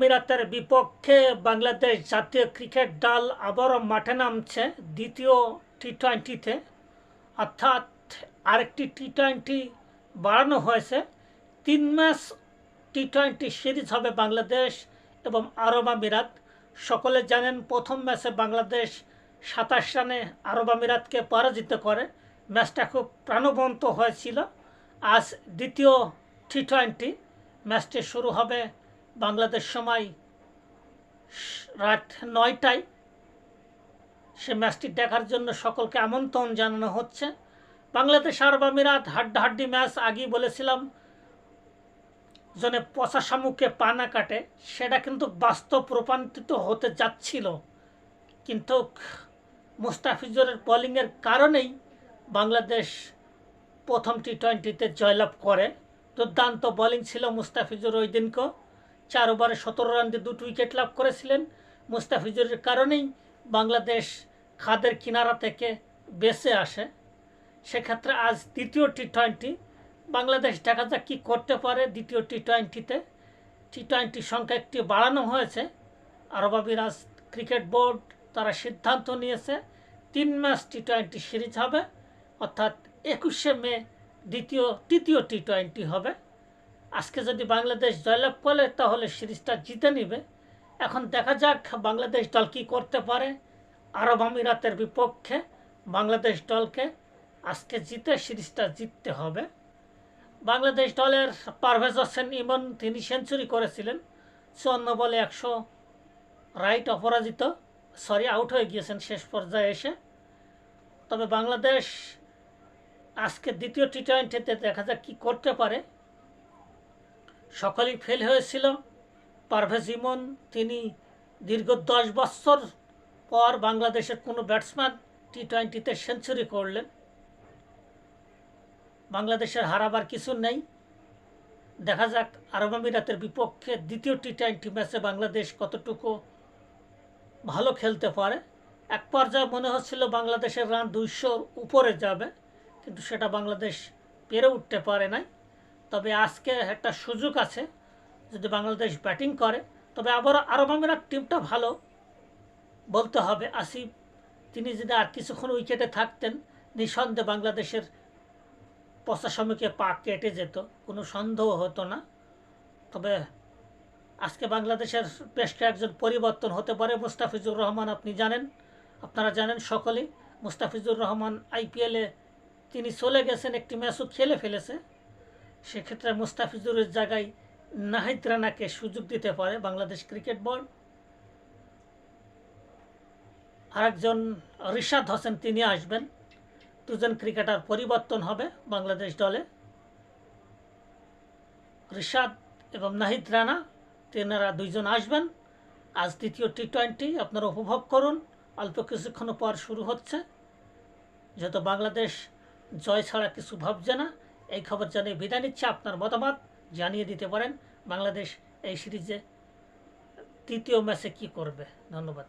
আমিরাতের বিপক্ষে বাংলাদেশ জাতীয় ক্রিকেট দল আবারও মাঠে নামছে দ্বিতীয় টি টোয়েন্টিতে অর্থাৎ আরেকটি টি টোয়েন্টি বাড়ানো হয়েছে। তিন ম্যাচ টি টোয়েন্টি সিরিজ হবে বাংলাদেশ এবং আরব আমিরাত। সকলে জানেন প্রথম ম্যাচে বাংলাদেশ সাতাশ রানে আরব আমিরাতকে পরাজিত করে। ম্যাচটা খুব প্রাণবন্ত হয়েছিল। আজ দ্বিতীয় টি টোয়েন্টি ম্যাচটি শুরু হবে বাংলাদেশ সময় রাত নয়টায় সে ম্যাচটি দেখার জন্য সকলকে আমন্ত্রণ জানানো হচ্ছে। বাংলাদেশ আরব আমিরাত হাড্ডাহাড্ডি ম্যাচ আগেই বলেছিলাম, জনে পচা শামুকে পানা কাটে, সেটা কিন্তু বাস্তব রূপান্তরিত হতে যাচ্ছিল। কিন্তু মুস্তাফিজুরের বোলিংয়ের কারণেই বাংলাদেশ প্রথম টি টোয়েন্টিতে জয়লাভ করে। দুর্দান্ত বোলিং ছিল মুস্তাফিজুর ওই দিনকেও। চার ওভারে সতেরো রান দিয়ে দুটো উইকেট লাভ করেছিলেন মুস্তাফিজুরের কারণেই বাংলাদেশ খাদের কিনারা থেকে বেঁচে আসে। সেক্ষেত্রে আজ দ্বিতীয় টি টোয়েন্টি বাংলাদেশ দেখা যাক কী করতে পারে দ্বিতীয় টি টোয়েন্টিতে টি টোয়েন্টির সংখ্যা একটি বাড়ানো হয়েছে। আরব আমিরাত ক্রিকেট বোর্ড তারা সিদ্ধান্ত নিয়েছে, তিন ম্যাচ টি টোয়েন্টি সিরিজ হবে, অর্থাৎ একুশে মে দ্বিতীয়, তৃতীয় টি টোয়েন্টি হবে। আজকে যদি বাংলাদেশ জয়লাভ করে, তাহলে সিরিজটা জিতে নেবে। এখন দেখা যাক বাংলাদেশ দল কী করতে পারে। আরব আমিরাতের বিপক্ষে বাংলাদেশ দলকে আজকে জিতে সিরিজটা জিততে হবে। বাংলাদেশ দলের পারভেজ হোসেন ইমন, তিনি সেঞ্চুরি করেছিলেন। চুয়ান্ন বলে একশো রাইট অপরাজিত। সরি, আউট হয়ে গিয়েছেন শেষ পর্যায়ে এসে। তবে বাংলাদেশ আজকে দ্বিতীয় টি টোয়েন্টিতে দেখা যাক কী করতে পারে। সকলেই ফেল হয়েছিল। পারভেজ ইমন, তিনি দীর্ঘ দশ বছর পর বাংলাদেশের কোনো ব্যাটসম্যান টি টোয়েন্টিতে সেঞ্চুরি করলেন। বাংলাদেশের হারাবার কিছু নেই। দেখা যাক আরব আমিরাতের বিপক্ষে দ্বিতীয় টি টোয়েন্টি ম্যাচে বাংলাদেশ কতটুকু ভালো খেলতে পারে। এক পর্যায়ে মনে হচ্ছিল বাংলাদেশের রান দুইশোর উপরে যাবে, কিন্তু সেটা বাংলাদেশ পেরে উঠতে পারে নাই। তবে আজকে একটা সুযোগ আছে, যদি বাংলাদেশ ব্যাটিং করে, তবে আবার আরব আমিরাত টিমটা ভালো বলতে হবে। আসিফ, তিনি যদি আর কিছুক্ষণ উইকেটে থাকতেন, নিঃসন্দেহে বাংলাদেশের পশ্চাসমুখে পা কেটে যেত, কোনো সন্দেহ হতো না। তবে আজকে বাংলাদেশের বেশ কয়েকজন পরিবর্তন হতে পারে। মুস্তাফিজুর রহমান আপনি জানেন, আপনারা জানেন সকলেই, মুস্তাফিজুর রহমান আইপিএলে তিনি চলে গেছেন, একটি ম্যাচও খেলে ফেলেছে। সেক্ষেত্রে মুস্তাফিজুরের জায়গায় নাহিদ রানাকে সুযোগ দিতে পারে বাংলাদেশ ক্রিকেট বোর্ড। আরেকজন রিশাদ হোসেন, তিনি আসবেন। দুজন ক্রিকেটার পরিবর্তন হবে বাংলাদেশ দলে। রিশাদ এবং নাহিদ রানা, তেনারা দুইজন আসবেন। আজ দ্বিতীয় টি টোয়েন্টি আপনারা উপভোগ করুন। অল্প কিছুক্ষণ পর শুরু হচ্ছে। যেহেতু বাংলাদেশ জয় ছাড়া কিছু ভাবছে না এই খবর জানিয়ে বিদায় নিচ্ছে। আপনার মতামত জানিয়ে দিতে পারেন। বাংলাদেশ এই সিরিজে তৃতীয় ম্যাচে কি করবে? ধন্যবাদ।